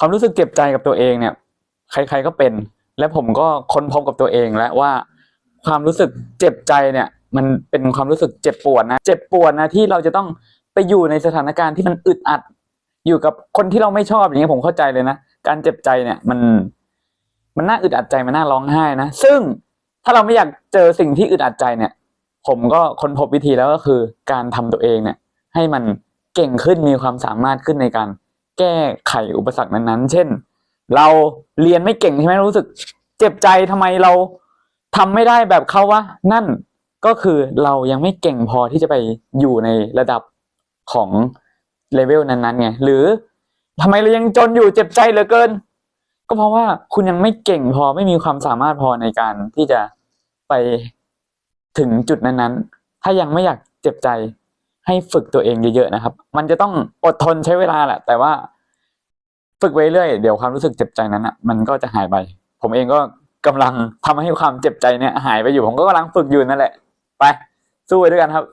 ความรู้สึกเจ็บใจกับตัวเองเนี่ย ใครๆก็เป็น และผมก็ค้นพบกับตัวเองแล้วว่า ความรู้สึกเจ็บใจเนี่ย มันเป็นความรู้สึกเจ็บปวดนะ เจ็บปวดนะที่เราจะต้องไปอยู่ในสถานการณ์ที่มันอึดอัด อยู่กับคนที่เราไม่ชอบอย่างเงี้ยผมเข้าใจเลยนะการเจ็บใจเนี่ยมัน มันน่าอึดอัดใจมันน่าร้องไห้นะซึ่งถ้าเราไม่อยากเจอสิ่งที่อึดอัดใจเนี่ย ผมก็ค้นพบวิธีแล้วก็คือ การทำตัวเองเนี่ย ให้มันเก่งขึ้นมีความสามารถขึ้นในการ แก้ไขอุปสรรคนั้นๆ เช่น เราเรียนไม่เก่งใช่ไหมรู้สึก เจ็บใจทำไมเราทำไม่ได้แบบเขาวะนั่นก็คือเรายังไม่เก่งพอที่จะไปอยู่ในระดับของเลเวลนั้นๆไงหรือทำไมเรายังจนอยู่เจ็บใจเหลือเกิน ก็เพราะว่าคุณยังไม่เก่งพอไม่มีความสามารถพอในการที่จะไปถึงจุดนั้นๆ ถ้ายังไม่อยากเจ็บใจ ให้ฝึกตัวเองเยอะๆนะครับ มันจะต้องอดทนใช้เวลาแหละ แต่ว่าฝึกไว้เรื่อยเดี๋ยวความรู้สึกเจ็บใจนั้นอะ มันก็จะหายไป ผมเองก็กำลังทำให้ความเจ็บใจเนี่ยหายไปอยู่ ผมก็กำลังฝึกอยู่นั่นแหละ ไปสู้ไปด้วยกันครับ